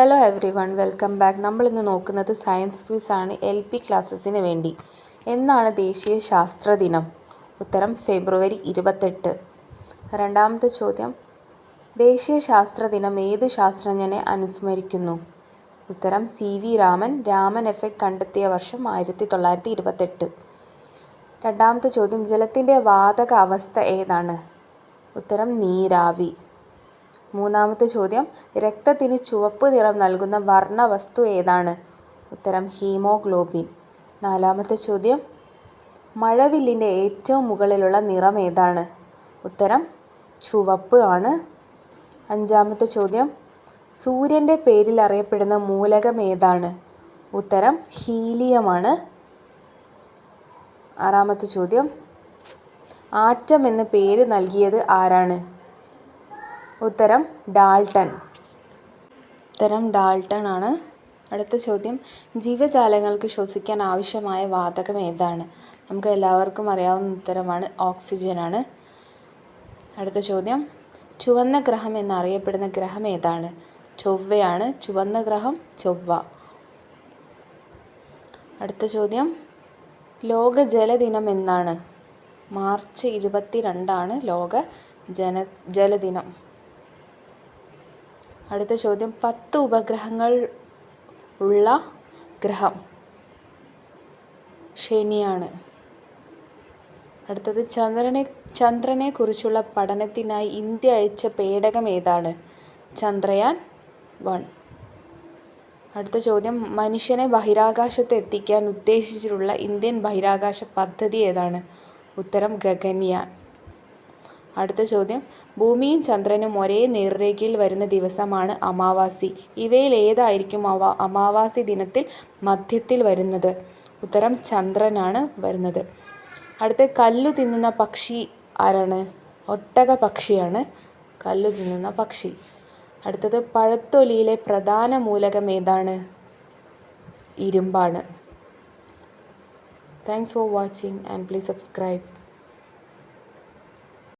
Hello everyone welcome back നമ്മൾ ഇന്ന് നോക്കുന്നത് സയൻസ് ക്വിസ് ആണ് എൽ പി ക്ലാസ്സസിന് വേണ്ടി. എന്നാണ് ദേശീയ ശാസ്ത്ര ദിനം? ഉത്തരം ഫെബ്രുവരി ഇരുപത്തെട്ട്. രണ്ടാമത്തെ ചോദ്യം. ദേശീയ ശാസ്ത്ര ദിനം ഏത് ശാസ്ത്രജ്ഞനെ അനുസ്മരിക്കുന്നു? ഉത്തരം C V Raman Raman effect കണ്ടെത്തിയ വർഷം ആയിരത്തി തൊള്ളായിരത്തി ഇരുപത്തെട്ട് രണ്ടാമത്തെ ചോദ്യം ജലത്തിന്റെ വാതക അവസ്ഥ ഏതാണ്? ഉത്തരം നീരാവി. മൂന്നാമത്തെ ചോദ്യം രക്തത്തിന് ചുവപ്പ് നിറം നൽകുന്ന വർണ വസ്തു ഏതാണ്? ഉത്തരം ഹീമോഗ്ലോബിൻ. നാലാമത്തെ ചോദ്യം മഴവില്ലിന്റെ ഏറ്റവും മുകളിലുള്ള നിറം ഏതാണ്? ഉത്തരം ചുവപ്പ് ആണ്. അഞ്ചാമത്തെ ചോദ്യം സൂര്യന്റെ പേരിൽ അറിയപ്പെടുന്ന മൂലകം ഏതാണ്? ഉത്തരം ഹീലിയമാണ് ആറാമത്തെ ചോദ്യം ആറ്റം എന്ന പേര് നൽകിയത് ആരാണ്? ഉത്തരം ഡാൾട്ടൺ ഉത്തരം ഡാൾട്ടൺ ആണ്. അടുത്ത ചോദ്യം. ജീവജാലങ്ങൾക്ക് ശ്വസിക്കാൻ ആവശ്യമായ വാതകം ഏതാണ്? നമുക്ക് എല്ലാവർക്കും അറിയാവുന്ന ഉത്തരമാണ് ഓക്സിജനാണ് അടുത്ത ചോദ്യം. ചുവന്ന ഗ്രഹം എന്നറിയപ്പെടുന്ന ഗ്രഹം ഏതാണ്? ചൊവ്വയാണ്. ചുവന്ന ഗ്രഹം ചൊവ്വ. അടുത്ത ചോദ്യം. ലോക ജലദിനം എന്നാണ്. മാർച്ച് ഇരുപത്തി രണ്ടാണ് ലോക ജന ജലദിനം. അടുത്ത ചോദ്യം പത്ത് ഉപഗ്രഹങ്ങൾ ഉള്ള ഗ്രഹം ശനിയാണ്. അടുത്തത് ചന്ദ്രനെ ചന്ദ്രനെ കുറിച്ചുള്ള പഠനത്തിനായി ഇന്ത്യ അയച്ച പേടകം ഏതാണ്? ചന്ദ്രയാൻ വൺ. അടുത്ത ചോദ്യം മനുഷ്യനെ ബഹിരാകാശത്ത് എത്തിക്കാൻ ഉദ്ദേശിച്ചിട്ടുള്ള ഇന്ത്യൻ ബഹിരാകാശ പദ്ധതി ഏതാണ്? ഉത്തരം ഗഗൻയാൻ. അടുത്ത ചോദ്യം. ഭൂമിയും ചന്ദ്രനും ഒരേ നേർരേഖയിൽ വരുന്ന ദിവസമാണ് അമാവാസി. ഇവയിൽ ഏതായിരിക്കും അമാവാസി ദിനത്തിൽ മധ്യത്തിൽ വരുന്നത്? ഉത്തരം ചന്ദ്രനാണ് വരുന്നത്. അടുത്ത കല്ലു തിന്നുന്ന പക്ഷി ആരാണ്? ഒട്ടക പക്ഷിയാണ് കല്ലു തിന്നുന്ന പക്ഷി. അടുത്തത് പഴത്തൊലിയിലെ പ്രധാന മൂലകം ഏതാണ്? ഇരുമ്പാണ്. Thanks for watching and please subscribe